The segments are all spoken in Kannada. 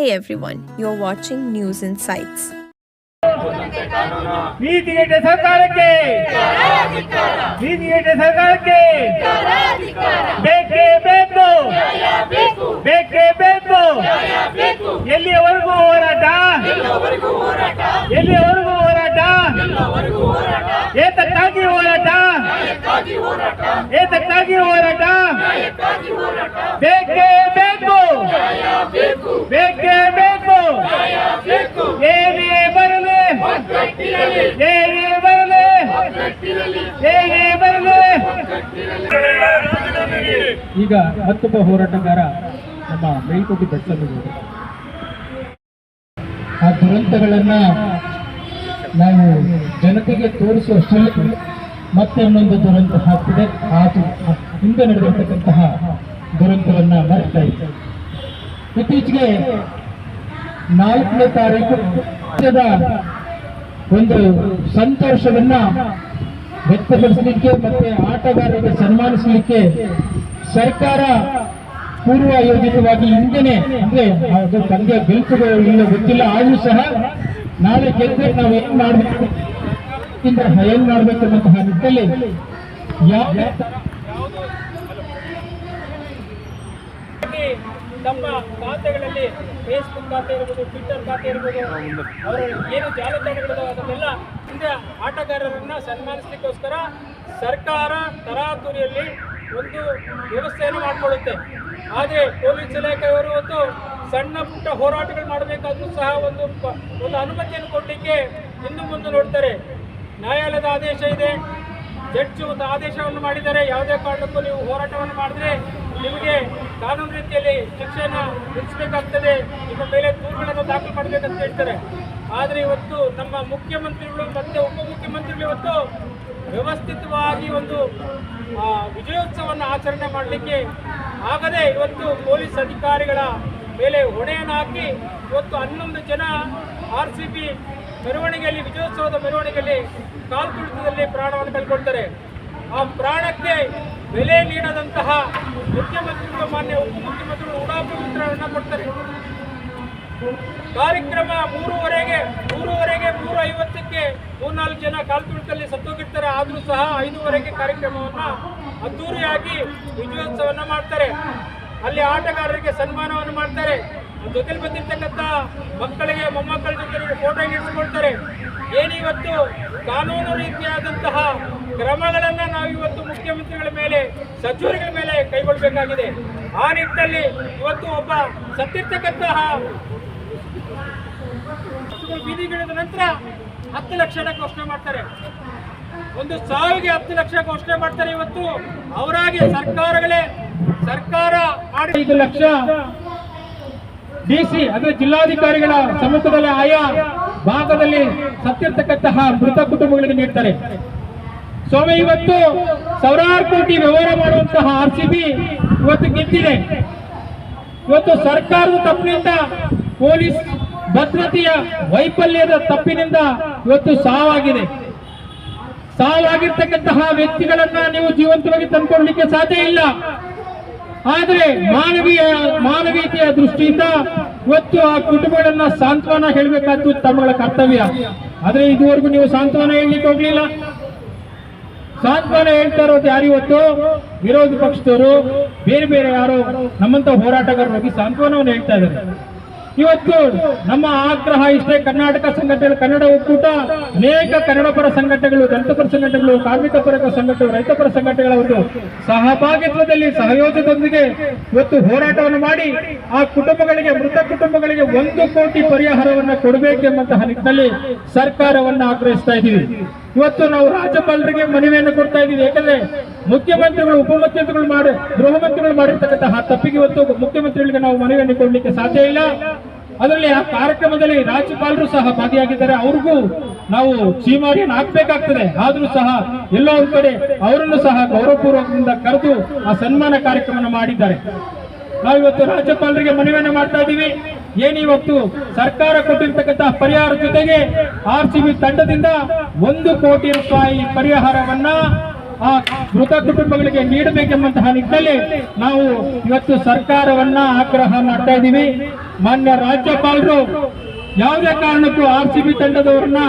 Hey everyone, you're watching News Insights. ನೀತಿಗೆಟ್ಟ ಸರ್ಕಾರಕ್ಕೆ ನೀತಿಗೆಟ್ಟ ಸರ್ಕಾರಕ್ಕೆ ಬೇಕೇ ಬೇಕು ಬೇಕೇ ಬೇಕು ಎಲ್ಲಿಯವರೆಗೂ ಹೋರಾಟ? ಎಲ್ಲಿಯವರೆಗೂ ಹೋರಾಟ? ಏತಕ್ಕಾಗಿ ಹೋರಾಟ? ಏತಕ್ಕಾಗಿ ಹೋರಾಟ? ಬೇಕೇ ಬೇಕು ಬೇಕೇ ಬೇಕು. ಏನೇ ಬರಲಿ. ಏನೇ ಬರಲಿ. ಏನೇ ಬರಲಿ. ಈಗ ಮತ್ತೊಬ್ಬ ಹೋರಾಟಗಾರ ನಮ್ಮ ಮೇಲ್ಕೋಟಿ ಬೆಟ್ಟಲ್ಲಿದ್ದಾರೆ ಆ ದುರಂತಗಳನ್ನ ನಾವು ಜನತೆಗೆ ತೋರಿಸುವಷ್ಟರಲ್ಲಿ ಮತ್ತೆ ಇನ್ನೊಂದು ದುರಂತ ಹಾಕಿದೆ ಆತು ಹಿಂದೆ ನಡೆದಿರ್ತಕ್ಕಂತಹ ದುರಂತವನ್ನ ಮರೆತಾ ಇದೆ ಇತ್ತೀಚೆಗೆ ನಾಲ್ಕನೇ ತಾರೀಕು ಒಂದು ಸಂತೋಷವನ್ನ ವ್ಯಕ್ತಪಡಿಸಲಿಕ್ಕೆ ಮತ್ತೆ ಆಟಗಾರರಿಗೆ ಸನ್ಮಾನಿಸಲಿಕ್ಕೆ ಸರ್ಕಾರ ಪೂರ್ವ ಯೋಜಿತವಾಗಿ ಹಿಂದೆನೆ ಅಂದ್ರೆ ಅದು ಪಂದ್ಯ ಗೆಲ್ತದೋ ಇಲ್ಲ ಗೊತ್ತಿಲ್ಲ, ಆದ್ರೂ ಸಹ ನಾಳೆ ಗೆದ್ದರೆ ನಾವು ಏನ್ ಮಾಡ್ಬೇಕು? ಏನ್ ಮಾಡ್ಬೇಕು ಅನ್ನುವಂತಹ ನಿಟ್ಟಲ್ಲಿ ಯಾವ ತಮ್ಮ ಖಾತೆಗಳಲ್ಲಿ ಫೇಸ್ಬುಕ್ ಖಾತೆ ಇರ್ಬೋದು ಟ್ವಿಟರ್ ಖಾತೆ ಇರ್ಬೋದು, ಅವರು ಏನು ಜಾಲತಾಣಗಳಿದಾವೆ ಅದನ್ನೆಲ್ಲ ಹಿಂದೆ ಆಟಗಾರರನ್ನು ಸನ್ಮಾನಿಸಲಿಕ್ಕೋಸ್ಕರ ಸರ್ಕಾರ ತರಾತುರಿಯಲ್ಲಿ ಒಂದು ವ್ಯವಸ್ಥೆಯನ್ನು ಮಾಡಿಕೊಳ್ಳುತ್ತೆ. ಆದರೆ ಪೊಲೀಸ್ ಇಲಾಖೆಯವರು ಒಂದು ಸಣ್ಣ ಪುಟ್ಟ ಹೋರಾಟಗಳು ಮಾಡಬೇಕಾದ್ರೂ ಸಹ ಒಂದು ಒಂದು ಅನುಮತಿಯನ್ನು ಕೊಡಲಿಕ್ಕೆ ಇನ್ನು ಮುಂದೆ ನೋಡ್ತಾರೆ. ನ್ಯಾಯಾಲಯದ ಆದೇಶ ಇದೆ. ಜಡ್ಜ್ ಒಂದು ಆದೇಶವನ್ನು ಮಾಡಿದ್ದಾರೆ. ಯಾವುದೇ ಕಾರಣಕ್ಕೂ ನೀವು ಹೋರಾಟವನ್ನು ಮಾಡಿದ್ರೆ ನಿಮಗೆ ಕಾನೂನು ರೀತಿಯಲ್ಲಿ ಶಿಕ್ಷೆನ ವಿಧಿಸಬೇಕಾಗ್ತದೆ. ನಿಮ್ಮ ಮೇಲೆ ದೂರುಗಳನ್ನು ದಾಖಲು ಅಂತ ಹೇಳ್ತಾರೆ. ಆದರೆ ಇವತ್ತು ನಮ್ಮ ಮುಖ್ಯಮಂತ್ರಿಗಳು ಮತ್ತು ಉಪಮುಖ್ಯಮಂತ್ರಿಗಳು ಇವತ್ತು ವ್ಯವಸ್ಥಿತವಾಗಿ ಒಂದು ವಿಜಯೋತ್ಸವವನ್ನು ಆಚರಣೆ ಮಾಡಲಿಕ್ಕೆ ಆಗದೆ ಇವತ್ತು ಪೊಲೀಸ್ ಅಧಿಕಾರಿಗಳ ಮೇಲೆ ಹೊಣೆಯನ್ನು ಹಾಕಿ ಇವತ್ತು ಹನ್ನೊಂದು ಜನ ಆರ್ ಸಿ ಪಿ ಮೆರವಣಿಗೆಯಲ್ಲಿ, ವಿಜಯೋತ್ಸವದ ಮೆರವಣಿಗೆಯಲ್ಲಿ ಕಾಲ್ಕುಳಿತದಲ್ಲಿ ಪ್ರಾಣವನ್ನು ಕಳ್ಕೊಳ್ತಾರೆ. ಆ ಪ್ರಾಣಕ್ಕೆ ಬೆಲೆ ನೀಡದಂತಹ ಮುಖ್ಯಮಂತ್ರಿಗಳು, ಮಾನ್ಯ ಉಪಮುಖ್ಯಮಂತ್ರಿಗಳು ಉಡಾಪವಿತ್ರವನ್ನು ಕೊಡ್ತಾರೆ. ಕಾರ್ಯಕ್ರಮ ಮೂರುವರೆಗೆ ಮೂರುವರೆಗೆ ಮೂರು ಐವತ್ತಕ್ಕೆ ಮೂರ್ನಾಲ್ಕು ಜನ ಕಾಲ್ತುಳಿತದಲ್ಲಿ ಸತ್ತೋಗಿರ್ತಾರೆ. ಆದರೂ ಸಹ ಐದೂವರೆಗೆ ಕಾರ್ಯಕ್ರಮವನ್ನು ಅದ್ದೂರಿಯಾಗಿ ವಿಜಯೋತ್ಸವವನ್ನು ಮಾಡ್ತಾರೆ. ಅಲ್ಲಿ ಆಟಗಾರರಿಗೆ ಸನ್ಮಾನವನ್ನು ಮಾಡ್ತಾರೆ. ಜೊತೆಲಿ ಬಂದಿರ್ತಕ್ಕಂಥ ಮಕ್ಕಳಿಗೆ, ಮೊಮ್ಮಕ್ಕಳ ಜೊತೆ ಫೋಟೋ ಇಟ್ಟುಕೊಳ್ತಾರೆ ಏನಿವತ್ತು ಕಾನೂನು ರೀತಿಯಾದಂತಹ ಕ್ರಮಗಳನ್ನು ನಾವು ಇವತ್ತು ಮುಖ್ಯಮಂತ್ರಿಗಳ ಮೇಲೆ, ಸಚಿವರುಗಳ ಮೇಲೆ ಕೈಗೊಳ್ಳಬೇಕಾಗಿದೆ. ಆ ನಿಟ್ಟಿನಲ್ಲಿ ಇವತ್ತು ಒಬ್ಬ ಸತ್ತಿರ್ತಕ್ಕಂತಹ ಬೀದಿ ಬೀದಿಗಿಳಿದ ನಂತರ ಹತ್ತು ಲಕ್ಷ ಘೋಷಣೆ ಮಾಡ್ತಾರೆ. ಒಂದು ಸಾವಿಗೆ ಹತ್ತು ಲಕ್ಷ ಘೋಷಣೆ ಮಾಡ್ತಾರೆ ಇವತ್ತು. ಅವರಾಗಿ ಸರ್ಕಾರಗಳೇ, ಸರ್ಕಾರ ಐದು ಲಕ್ಷ ಡಿಸಿ ಅಂದ್ರೆ ಜಿಲ್ಲಾಧಿಕಾರಿಗಳ ಸಮ್ಮುಖದಲ್ಲಿ ಆಯಾ ಭಾಗದಲ್ಲಿ ಸತ್ತಿರ್ತಕ್ಕಂತಹ ಮೃತ ಕುಟುಂಬಗಳಿಗೆ ನೀಡ್ತಾರೆ. ಸ್ವಾಮಿ, ಇವತ್ತು ಸಾವಿರಾರು ಕೋಟಿ ವ್ಯವಹಾರ ಮಾಡುವಂತಹ ಆರ್ ಸಿ ಬಿ ಇವತ್ತು ಗೆದ್ದಿದೆ. ಇವತ್ತು ಸರ್ಕಾರದ ತಪ್ಪಿನಿಂದ ಪೊಲೀಸ್ ಭದ್ರತೆಯ ವೈಫಲ್ಯದ ತಪ್ಪಿನಿಂದ ಇವತ್ತು ಸಾವಾಗಿದೆ. ಸಾವಾಗಿರ್ತಕ್ಕಂತಹ ವ್ಯಕ್ತಿಗಳನ್ನ ನೀವು ಜೀವಂತವಾಗಿ ತಂದ್ಕೊಡ್ಲಿಕ್ಕೆ ಸಾಧ್ಯ ಇಲ್ಲ. ಆದರೆ ಮಾನವೀಯ, ಮಾನವೀಯತೆಯ ದೃಷ್ಟಿಯಿಂದ ಇವತ್ತು ಆ ಕುಟುಂಬಗಳನ್ನ ಸಾಂತ್ವನ ಹೇಳಬೇಕಾದ್ದು ತಮ್ಮಗಳ ಕರ್ತವ್ಯ. ಆದ್ರೆ ಇದುವರೆಗೂ ನೀವು ಸಾಂತ್ವನ ಹೇಳಲಿಕ್ಕೆ ಹೋಗ್ಲಿಲ್ಲ. ಸಾಂತ್ವನ ಹೇಳ್ತಾ ಇರೋದು ಯಾರು ಇವತ್ತು? ವಿರೋಧ ಪಕ್ಷದವರು, ಬೇರೆ ಬೇರೆ ಯಾರೋ ನಮ್ಮಂತ ಹೋರಾಟಗಾರರ ಬಗ್ಗೆ ಸಾಂತ್ವನವನ್ನು ಹೇಳ್ತಾ ಇದ್ದಾರೆ. ಇವತ್ತು ನಮ್ಮ ಆಗ್ರಹ ಇಷ್ಟೇ ಕರ್ನಾಟಕ ಸಂಘಟನೆಗಳು ಕನ್ನಡ ಒಕ್ಕೂಟ, ಅನೇಕ ಕನ್ನಡ ಪರ ಸಂಘಟನೆಗಳು ದಂತಪರ ಸಂಘಟನೆಗಳು, ಕಾರ್ಮಿಕ ಪರ ಸಂಘಟನೆಗಳು, ರೈತ ಪರ ಸಂಘಟನೆಗಳ ಒಂದು ಸಹಭಾಗಿತ್ವದಲ್ಲಿ ಸಹಯೋಗದೊಂದಿಗೆ ಇವತ್ತು ಹೋರಾಟವನ್ನು ಮಾಡಿ ಆ ಕುಟುಂಬಗಳಿಗೆ, ಮೃತ ಕುಟುಂಬಗಳಿಗೆ ಒಂದು ಕೋಟಿ ಪರಿಹಾರವನ್ನು ಕೊಡಬೇಕೆಂಬಂತಹ ನಿಟ್ಟಿನಲ್ಲಿ ಸರ್ಕಾರವನ್ನು ಆಗ್ರಹಿಸ್ತಾ ಇದ್ದೀವಿ. ಇವತ್ತು ನಾವು ರಾಜ್ಯಪಾಲರಿಗೆ ಮನವಿಯನ್ನು ಕೊಡ್ತಾ ಇದ್ದೀವಿ. ಯಾಕಂದ್ರೆ ಮುಖ್ಯಮಂತ್ರಿಗಳು, ಉಪಮುಖ್ಯಮಂತ್ರಿಗಳು ಮಾಡಿ ಗೃಹ ಮಂತ್ರಿಗಳು ಮಾಡಿರ್ತಕ್ಕಂತಹ ತಪ್ಪಿಗೆ ಇವತ್ತು ಮುಖ್ಯಮಂತ್ರಿಗಳಿಗೆ ನಾವು ಮನವಿಯನ್ನು ಕೊಡಲಿಕ್ಕೆ ಸಾಧ್ಯ ಇಲ್ಲ. ಅದರಲ್ಲಿ ಆ ಕಾರ್ಯಕ್ರಮದಲ್ಲಿ ರಾಜ್ಯಪಾಲರು ಸಹ ಭಾಗಿಯಾಗಿದ್ದಾರೆ. ಅವ್ರಿಗೂ ನಾವು ಸೀಮಾರಿಯನ್ನು ಹಾಕ್ಬೇಕಾಗ್ತದೆ. ಆದ್ರೂ ಸಹ ಎಲ್ಲೋ ಕಡೆ ಅವರನ್ನು ಸಹ ಗೌರವಪೂರ್ವಕದಿಂದ ಕರೆದು ಆ ಸನ್ಮಾನ ಕಾರ್ಯಕ್ರಮ ಮಾಡಿದ್ದಾರೆ. ನಾವಿವತ್ತು ರಾಜ್ಯಪಾಲರಿಗೆ ಮನವಿಯನ್ನು ಮಾಡ್ತಾ ಇದ್ದೀವಿ. ಏನಿವತ್ತು ಸರ್ಕಾರ ಕೊಟ್ಟಿರ್ತಕ್ಕಂತಹ ಪರಿಹಾರ ಜೊತೆಗೆ ಆರ್ ಸಿ ಬಿ ತಂಡದಿಂದ ಒಂದು ಕೋಟಿ ರೂಪಾಯಿ ಪರಿಹಾರವನ್ನ ಆ ಮೃತ ಕುಟುಂಬಗಳಿಗೆ ನೀಡಬೇಕೆಂಬಂತಹ ನಿಟ್ಟಿನಲ್ಲಿ ನಾವು ಇವತ್ತು ಸರ್ಕಾರವನ್ನ ಆಗ್ರಹ ಮಾಡ್ತಾ ಇದ್ದೀವಿ. ಮಾನ್ಯ ರಾಜ್ಯಪಾಲರು, ಯಾವುದೇ ಕಾರಣಕ್ಕೂ ಆರ್ ಸಿ ಬಿ ತಂಡದವರನ್ನ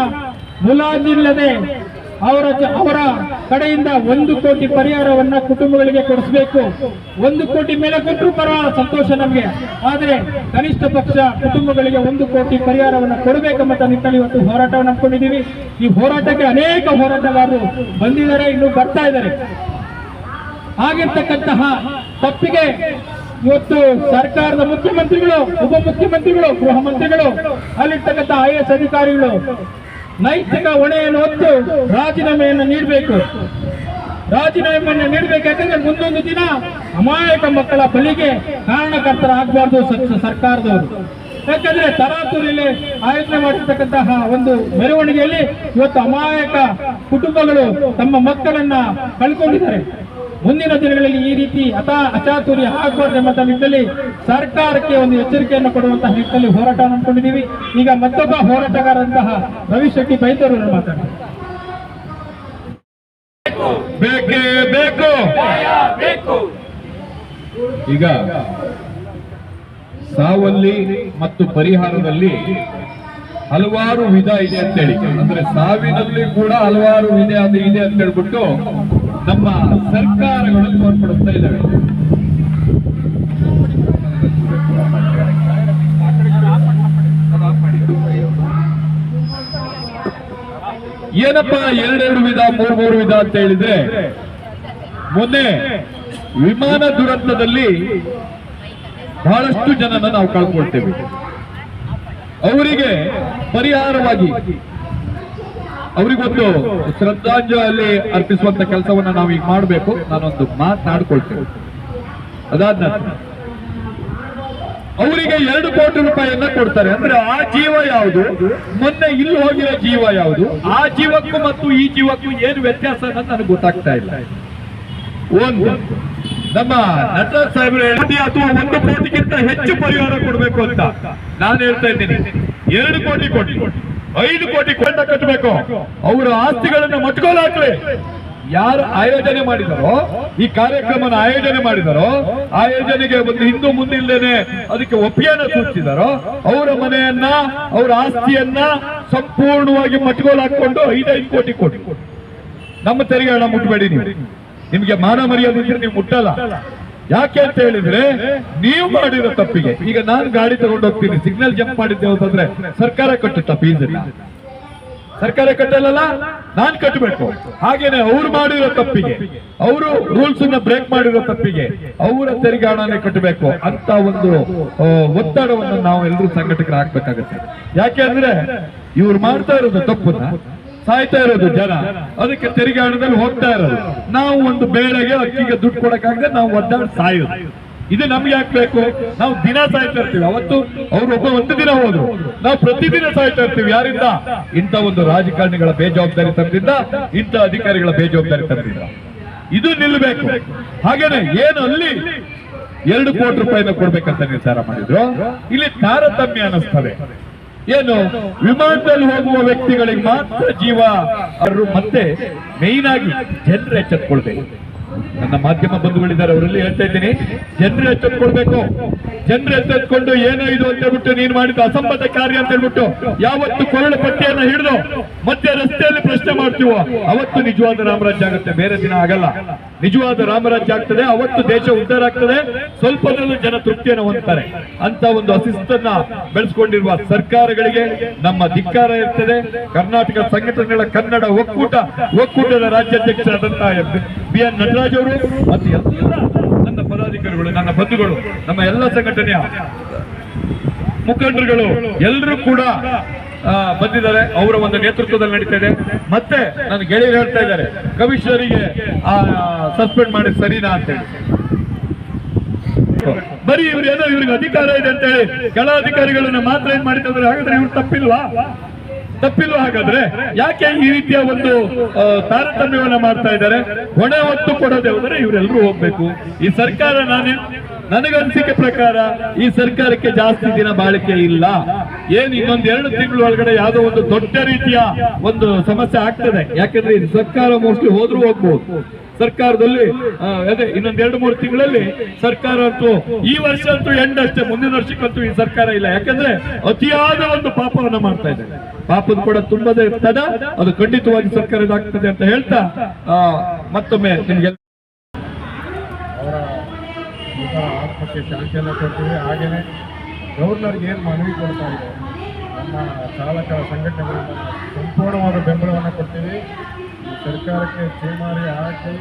ಮುಲಾಜಿಲ್ಲದೆ ಅವರ ಅವರ ಕಡೆಯಿಂದ ಒಂದು ಕೋಟಿ ಪರಿಹಾರವನ್ನ ಕುಟುಂಬಗಳಿಗೆ ಕೊಡಿಸಬೇಕು. ಒಂದು ಕೋಟಿ ಮೇಲೆ ಕೊಟ್ಟರು ಪರ ಸಂತೋಷ ನಮಗೆ. ಆದರೆ ಕನಿಷ್ಠ ಪಕ್ಷ ಕುಟುಂಬಗಳಿಗೆ ಒಂದು ಕೋಟಿ ಪರಿಹಾರವನ್ನು ಕೊಡಬೇಕು ಮತ್ತು ನಿಟ್ಟಿನಲ್ಲಿ ಇವತ್ತು ಹೋರಾಟವನ್ನು ಹಮ್ಮಿಕೊಂಡಿದ್ದೀವಿ. ಈ ಹೋರಾಟಕ್ಕೆ ಅನೇಕ ಹೋರಾಟಗಾರರು ಬಂದಿದ್ದಾರೆ, ಇನ್ನು ಬರ್ತಾ ಇದ್ದಾರೆ. ಆಗಿರ್ತಕ್ಕಂತಹ ತಪ್ಪಿಗೆ ಇವತ್ತು ಸರ್ಕಾರದ ಮುಖ್ಯಮಂತ್ರಿಗಳು, ಉಪಮುಖ್ಯಮಂತ್ರಿಗಳು, ಗೃಹ ಮಂತ್ರಿಗಳು, ಅಲ್ಲಿರ್ತಕ್ಕಂಥ ಐ ಎಸ್ ಅಧಿಕಾರಿಗಳು ನೈತಿಕ ಹೊಣೆಯನ್ನು ಹೊತ್ತು ರಾಜೀನಾಮೆಯನ್ನು ನೀಡಬೇಕು. ರಾಜೀನಾಮೆಯನ್ನು ನೀಡಬೇಕು ಯಾಕಂದ್ರೆ ಮುಂದೊಂದು ದಿನ ಅಮಾಯಕ ಮಕ್ಕಳ ಬಲಿಗೆ ಕಾರಣಕರ್ತರಾಗಬಾರ್ದು ಸರ್ಕಾರದವರು. ಯಾಕಂದ್ರೆ ತರಾತುರಿಯಲ್ಲಿ ಆಯೋಜನೆ ಮಾಡಿರ್ತಕ್ಕಂತಹ ಒಂದು ಮೆರವಣಿಗೆಯಲ್ಲಿ ಇವತ್ತು ಅಮಾಯಕ ಕುಟುಂಬಗಳು ತಮ್ಮ ಮಕ್ಕಳನ್ನ ಕಳ್ಕೊಂಡಿದ್ದಾರೆ. ಮುಂದಿನ ದಿನಗಳಲ್ಲಿ ಈ ರೀತಿ ಅತಾ ಅಚಾತುರ್ಯ ಆಗಬಾರ್ದು ಎಂಬ ನಿಟ್ಟಿನಲ್ಲಿ ಸರ್ಕಾರಕ್ಕೆ ಒಂದು ಎಚ್ಚರಿಕೆಯನ್ನು ಕೊಡುವಂತಹ ನಿಟ್ಟಿನಲ್ಲಿ ಹೋರಾಟ ಅಂದ್ಕೊಂಡಿದ್ದೀವಿ ಈಗ ಮತ್ತೊಬ್ಬ ಹೋರಾಟಗಾರಂತಹ ರವಿ ಶೆಟ್ಟಿ ಬೈತರು ಮಾತಾಡ್ತಾರೆ ಬೇಕೇ ಬೇಕು. ಈಗ ಸಾವಲ್ಲಿ ಮತ್ತು ಪರಿಹಾರದಲ್ಲಿ ಹಲವಾರು ವಿಧ ಇದೆ ಅಂತೇಳಿ. ಅಂದ್ರೆ ಸಾವಿನಲ್ಲಿ ಕೂಡ ಹಲವಾರು ವಿಧ ಇದೆ ಅಂತ ಹೇಳ್ಬಿಟ್ಟು ನಮ್ಮ ಸರ್ಕಾರಗಳು ತೋರ್ಪಡಿಸ್ತಾ ಇದ್ದಾವೆ. ಏನಪ್ಪಾ ಎರಡೆರಡು ವಿಧ ಮೂರು ಮೂರು ವಿಧ ಅಂತ ಹೇಳಿದ್ರೆ, ಮೊನ್ನೆ ವಿಮಾನ ದುರಂತದಲ್ಲಿ ಬಹಳಷ್ಟು ಜನನ ನಾವು ಕಳ್ಕೊಳ್ತೇವೆ. ಅವರಿಗೆ ಪರಿಹಾರವಾಗಿ ಅವರಿಗೊಂದು ಶ್ರದ್ಧಾಂಜಲಿ ಅರ್ಪಿಸುವಂತ ಕೆಲಸವನ್ನ ನಾವು ಈಗ ಮಾಡಬೇಕು. ನಾನೊಂದು ಮಾತಾಡ್ಕೊಳ್ತೇನೆ. ಅದಾದ ನಂತರ ಅವರಿಗೆ ಎರಡು ಕೋಟಿ ರೂಪಾಯಿಯನ್ನ ಕೊಡ್ತಾರೆ. ಅಂದ್ರೆ ಆ ಜೀವ ಯಾವುದು? ಮೊನ್ನೆ ಇಲ್ಲಿ ಹೋಗಿರೋ ಜೀವ ಯಾವುದು? ಆ ಜೀವಕ್ಕೂ ಮತ್ತು ಈ ಜೀವಕ್ಕೂ ಏನು ವ್ಯತ್ಯಾಸ ಅಂತ ನನಗೆ ಗೊತ್ತಾಗ್ತಾ ಇಲ್ಲ. ಒಂದು, ನಮ್ಮ ನಟ ಸಾಹೇಬರು ಹೇಳಿ ಅಥವಾ ಒಂದು ಕೋಟಿಗಿಂತ ಹೆಚ್ಚು ಪರಿಹಾರ ಕೊಡಬೇಕು ಅಂತ. ನಾನು ಹೇಳ್ತಾ ಇದ್ದೀನಿ. ಎರಡು ಕೋಟಿ ಕೊಡಿ. ಐದು ಕೋಟಿ ಕೊಂಡ ಕಟ್ಟಬೇಕು. ಅವರ ಆಸ್ತಿಗಳನ್ನು ಮಟ್ಕೋಲ್ ಹಾಕ್ಲಿ ಯಾರು ಆಯೋಜನೆ ಮಾಡಿದಾರೋ, ಈ ಕಾರ್ಯಕ್ರಮನ ಆಯೋಜನೆ ಮಾಡಿದಾರೋ, ಆಯೋಜನೆಗೆ ಯೋಜನೆಗೆ ಒಂದು ಹಿಂದೂ ಮುಂದಿಲ್ಲದೇನೆ ಅದಕ್ಕೆ ಒಪ್ಪಿಗೆಯನ್ನು ಸೂಚಿಸಿದಾರೋ, ಅವರ ಮನೆಯನ್ನ, ಅವರ ಆಸ್ತಿಯನ್ನ ಸಂಪೂರ್ಣವಾಗಿ ಮಟ್ಗೋಲ್ ಐದೈದು ಕೋಟಿ ಕೋಟಿ ನಮ್ಮ ತೆರಿಗೆ ಹಣ ಮುಟ್ಬೇಡಿ ನೀವು. ನಿಮ್ಗೆ ಮಾನ ಮರ್ಯಾದೆ ನೀವು ಮುಟ್ಟಲ್ಲ. ಯಾಕೆ ಅಂತ ಹೇಳಿದ್ರೆ ನೀವು ಮಾಡಿರೋ ತಪ್ಪಿಗೆ. ಈಗ ನಾನು ಗಾಡಿ ಹೋಗ್ತೀನಿ. ಸಿಗ್ನಲ್ ಜಂಪ್ ಮಾಡಿದ್ದೆ ಅಂತಂದ್ರೆ ಸರ್ಕಾರ ಕಟ್ಟುತ್ತಾ ಫೀಸ್ ಸರ್ಕಾರ ಕಟ್ಟಲ್ಲ ನಾನ್ ಕಟ್ಟಬೇಕು. ಹಾಗೇನೆ ಅವ್ರು ಮಾಡಿರೋ ತಪ್ಪಿಗೆ. ಅವರು ರೂಲ್ಸ್ ಅನ್ನ ಬ್ರೇಕ್ ಮಾಡಿರೋ ತಪ್ಪಿಗೆ ಅವರ ತೆರಿಗೆ ಹಣನೇ ಕಟ್ಟಬೇಕು ಅಂತ ಒಂದು ಒತ್ತಡವನ್ನು ನಾವು ಎಲ್ಲರೂ ಸಂಘಟಕರು ಹಾಕ್ಬೇಕಾಗತ್ತೆ ಯಾಕೆ ಅಂದ್ರೆ ಇವ್ರು ಮಾಡ್ತಾ ಇರೋದು ತಪ್ಪನ್ನ ಸಾಯ್ತಾ ಇರೋದು ಜನ. ಅದಕ್ಕೆ ತೆರಿಗೆ ಹೋಗ್ತಾ ಇರೋದು. ನಾವು ಒಂದು ಬೇಳೆಗೆ ಅಕ್ಕಿಗೆ ದುಡ್ಡು ಕೊಡಕ್ಕಾಗದೆ ನಾವು ಒದ್ದಾಡಿ ಸಾಯೋದು. ಇದು ನಮ್ಗೆ ಹಾಕ್ಬೇಕು ನಾವು ದಿನ ಸಾಯ್ತಾ ಇರ್ತೀವಿ. ಅವತ್ತು ಅವ್ರು ಒಬ್ಬ ಒಂದು ದಿನ ಹೋದ್ರು. ನಾವು ಪ್ರತಿದಿನ ಸಾಯ್ತಾ ಇರ್ತೀವಿ. ಯಾರಿಂದ? ಇಂಥ ಒಂದು ರಾಜಕಾರಣಿಗಳ ಬೇಜವಾಬ್ದಾರಿ ತಂದಿದ್ದ ಇಂಥ ಅಧಿಕಾರಿಗಳ ಬೇಜವಾಬ್ದಾರಿ ತಂದಿದ್ದ ಇದು ನಿಲ್ಲಬೇಕು ಹಾಗೇನೆ ಏನು ಅಲ್ಲಿ ಎರಡು ಕೋಟಿ ರೂಪಾಯಿನ ಕೊಡ್ಬೇಕಂತ ನಿರ್ಧಾರ ಮಾಡಿದ್ರು? ಇಲ್ಲಿ ತಾರತಮ್ಯ ಅನ್ನಿಸ್ತದೆ. ಏನು? ವಿಮಾನದಲ್ಲಿ ಹೋಗುವ ವ್ಯಕ್ತಿಗಳಿಗೆ ಮಾತ್ರ ಜೀವ. ಅವರು ಮತ್ತೆ ಮೇಯ್ನ್ ಆಗಿ ಜನರು ಎಚ್ಚೆತ್ಕೊಳ್ಬೇಕು. ನನ್ನ ಮಾಧ್ಯಮ ಬಂಧುಗಳಿದ್ದಾರೆ, ಅವರಲ್ಲಿ ಹೇಳ್ತಾ ಇದ್ದೀನಿ, ಜನರು ಎಚ್ಚೆತ್ಕೊಳ್ಬೇಕು. ಜನರು ಎಚ್ಚೆತ್ಕೊಂಡು ಏನೋ ಇದು ಅಂತ ಹೇಳ್ಬಿಟ್ಟು ನೀನು ಮಾಡಿದ ಅಸಂಬದ್ಧ ಕಾರ್ಯ ಅಂತ ಹೇಳ್ಬಿಟ್ಟು ಯಾವತ್ತು ಕೊರಳು ಪಟ್ಟಿಯನ್ನ ಹಿಡಿದು ಮತ್ತೆ ರಸ್ತೆಯಲ್ಲಿ ಪ್ರಶ್ನೆ ಮಾಡ್ತೀವೋ, ಅವತ್ತು ನಿಜವಾದ ರಾಮರಾಜ್ಯ ಆಗುತ್ತೆ. ಬೇರೆ ದಿನ ಆಗಲ್ಲ. ನಿಜವಾದ ರಾಮರಾಜ್ಯ ಆಗ್ತದೆ, ಅವತ್ತು ದೇಶ ಉದ್ಧಾರ ಆಗ್ತದೆ. ಸ್ವಲ್ಪದಲ್ಲೂ ಜನ ತೃಪ್ತಿಯನ್ನು ಹೊಂದ್ತಾರೆ. ಅಂತ ಒಂದು ಅಸಿಸ್ತನ್ನ ಬೆಳೆಸ್ಕೊಂಡಿರುವ ಸರ್ಕಾರಗಳಿಗೆ ನಮ್ಮ ಧಿಕ್ಕಾರ ಇರ್ತದೆ. ಕರ್ನಾಟಕ ಸಂಘಟನೆಗಳ ಕನ್ನಡ ಒಕ್ಕೂಟ, ಒಕ್ಕೂಟದ ರಾಜ್ಯಾಧ್ಯಕ್ಷರಾದಂತಹ ಬಿ ಎನ್ ನಟರಾಜ್ ಅವರು ಮತ್ತು ಎಲ್ಲ ನನ್ನ ಪದಾಧಿಕಾರಿಗಳು, ನನ್ನ ಬಂಧುಗಳು, ನಮ್ಮ ಎಲ್ಲ ಸಂಘಟನೆಯ ಮುಖಂಡರುಗಳು, ಎಲ್ಲರೂ ಕೂಡ ಬಂದಿದ್ದಾರೆ. ಅವರ ಒಂದು ನೇತೃತ್ವದಲ್ಲಿ ನಡೀತಾ ಇದೆ. ಮತ್ತೆ ನನ್ನ ಗೆಳೆಯರು ಹೇಳ್ತಾ ಇದ್ದಾರೆ, ಕಮಿಷನರಿಗೆ ಸಸ್ಪೆಂಡ್ ಮಾಡಿ ಸರಿನಾ ಅಂತ ಹೇಳಿ. ಬರೀ ಇವ್ರು ಏನೋ ಇವ್ರಿಗೆ ಅಧಿಕಾರ ಇದೆ ಅಂತ ಹೇಳಿ ಕೆಲ ಅಧಿಕಾರಿಗಳನ್ನ ಮಾತ್ರ ಏನ್ ಮಾಡಿದ್ರೆ ಹಾಗಾದ್ರೆ ಇವ್ರು ತಪ್ಪಿಲ್ವಾ? ತಪ್ಪಿಲ್ವಾ ಹಾಗಾದ್ರೆ ಯಾಕೆ ಈ ರೀತಿಯ ಒಂದು ತಾರತಮ್ಯವನ್ನ ಮಾಡ್ತಾ ಇದ್ದಾರೆ? ಹೊಣೆ ಒತ್ತು ಕೊಡೋದೇ ಹೋದರೆ ಇವರೆಲ್ಲರೂ ಹೋಗ್ಬೇಕು. ಈ ಸರ್ಕಾರ ನಾನೇ ನನಗನ್ಸಿಕೆ ಪ್ರಕಾರ ಈ ಸರ್ಕಾರಕ್ಕೆ ಜಾಸ್ತಿ ದಿನ ಬಾಳಿಕೆ ಇಲ್ಲ. ಏನ್ ಇನ್ನೊಂದ್ ಎರಡು ತಿಂಗಳು ಒಳಗಡೆ ಯಾವುದೋ ಒಂದು ದೊಡ್ಡ ರೀತಿಯ ಒಂದು ಸಮಸ್ಯೆ ಆಗ್ತದೆ. ಯಾಕಂದ್ರೆ ಇದು ಸರ್ಕಾರ ಮೋಸ್ಟ್ಲಿ ಹೋದ್ರೂ ಹೋಗ್ಬೋದು. ಸರ್ಕಾರದಲ್ಲಿ ಅದೇ ಇನ್ನೊಂದ್ ಎರಡು ಮೂರು ತಿಂಗಳಲ್ಲಿ ಸರ್ಕಾರ ಅಂತೂ ಈ ವರ್ಷ ಅಂತೂ ಎಂಡ್ ಅಷ್ಟೇ, ಮುಂದಿನ ವರ್ಷಕ್ಕಂತೂ ಈ ಸರ್ಕಾರ ಇಲ್ಲ. ಯಾಕಂದ್ರೆ ಅತಿಯಾದ ಒಂದು ಪಾಪವನ್ನ ಮಾಡ್ತಾ ಇದೆ ಪಾಪದ ಕೂಡ ತುಂಬದೇ ಇರ್ತದ ಅದು ಖಂಡಿತವಾಗಿ ಸರ್ಕಾರದಾಗ್ತದೆ ಅಂತ ಹೇಳ್ತಾ ಮತ್ತೊಮ್ಮೆ ನಿಮಗೆ ಅವರ ಆತ್ಮಕ್ಕೆ ಶಾಂತಿಯನ್ನು ಕೊಡ್ತೀವಿ. ಹಾಗೆಯೇ ಗವರ್ನರ್ಗೆ ಏನು ಮನವಿ ಕೊಡ್ತಾ ಇದೆ? ನಮ್ಮ ಚಾಲಕ ಸಂಘಟನೆಗಳಿಂದ ಸಂಪೂರ್ಣವಾದ ಬೆಂಬಲವನ್ನು ಕೊಡ್ತೀವಿ. ಸರ್ಕಾರಕ್ಕೆ ಚೇಮಾರಿ ಹಾಕಿ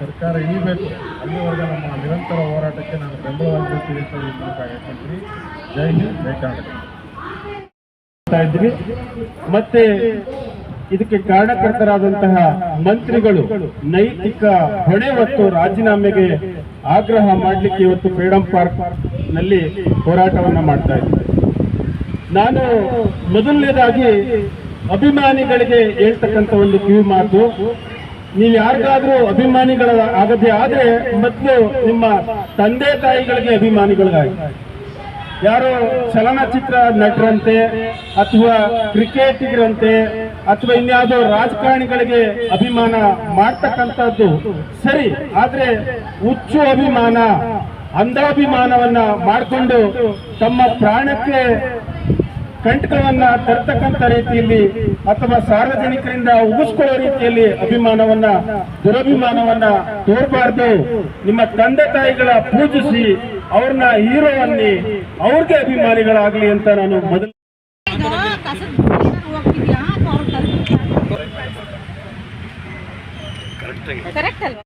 ಸರ್ಕಾರ ಇಳಿಬೇಕು. ಅಲ್ಲಿವರೆಗೆ ನಮ್ಮ ನಿರಂತರ ಹೋರಾಟಕ್ಕೆ ನಾನು ಬೆಂಬಲವಾಗಿರ್ತೀವಿ ಅಂತ ಈ ಜೈ ಹಿಂದ್, ಜೈ ಮಾಡ್ತಾ ಇದ್ವಿ. ಮತ್ತೆ ಇದಕ್ಕೆ ಕಾರಣಕರ್ತರಾದಂತಹ ಮಂತ್ರಿಗಳು ನೈತಿಕ ಹೊಣೆ ಮತ್ತು ರಾಜೀನಾಮೆಗೆ ಆಗ್ರಹ ಮಾಡಲಿಕ್ಕೆ ಇವತ್ತು ಫ್ರೀಡಂ ಪಾರ್ಕ್ನಲ್ಲಿ ಹೋರಾಟವನ್ನ ಮಾಡ್ತಾ ಇದ್ದೀವಿ ನಾನು ಮೊದಲನೇದಾಗಿ ಅಭಿಮಾನಿಗಳಿಗೆ ಹೇಳ್ತಕ್ಕಂಥ ಒಂದು ಕಿವಿ ಮಾತು. ನೀವು ಯಾರಿಗಾದ್ರೂ ಅಭಿಮಾನಿಗಳ ಆಗದೆ ಆದ್ರೆ ಮತ್ತು ನಿಮ್ಮ ತಂದೆ ತಾಯಿಗಳಿಗೆ ಅಭಿಮಾನಿಗಳಾಗಿ ಯಾರೋ ಚಲನಚಿತ್ರ ನಟರಂತೆ ಅಥವಾ ಕ್ರಿಕೆಟಿಗರಂತೆ ಅಥವಾ ಇನ್ಯಾವುದೋ ರಾಜಕಾರಣಿಗಳಿಗೆ ಅಭಿಮಾನ ಮಾಡ್ತಕ್ಕಂಥದ್ದು ಸರಿ, ಆದರೆ ಹುಚ್ಚು ಅಭಿಮಾನ, ಅಂಧಾಭಿಮಾನವನ್ನ ಮಾಡಿಕೊಂಡು ತಮ್ಮ ಪ್ರಾಣಕ್ಕೆ ಕಂಟಕವನ್ನ ತರ್ತಕ್ಕಂಥ ರೀತಿಯಲ್ಲಿ ಅಥವಾ ಸಾರ್ವಜನಿಕರಿಂದ ಉಗಿಸ್ಕೊಳ್ಳೋ ರೀತಿಯಲ್ಲಿ ಅಭಿಮಾನವನ್ನ, ದುರಭಿಮಾನವನ್ನ ತೋರಬಾರ್ದು. ನಿಮ್ಮ ತಂದೆ ತಾಯಿಗಳ ಪೂಜಿಸಿ ಅವ್ರನ್ನ ಹೀರೋ ಅನ್ನಿ ಅವ್ರಿಗೆ ಅಭಿಮಾನಿಗಳಾಗ್ಲಿ ಅಂತ ನಾನು ಮೊದಲು ಕರೆಕ್ಟ್ ಅಲ್ವಾ?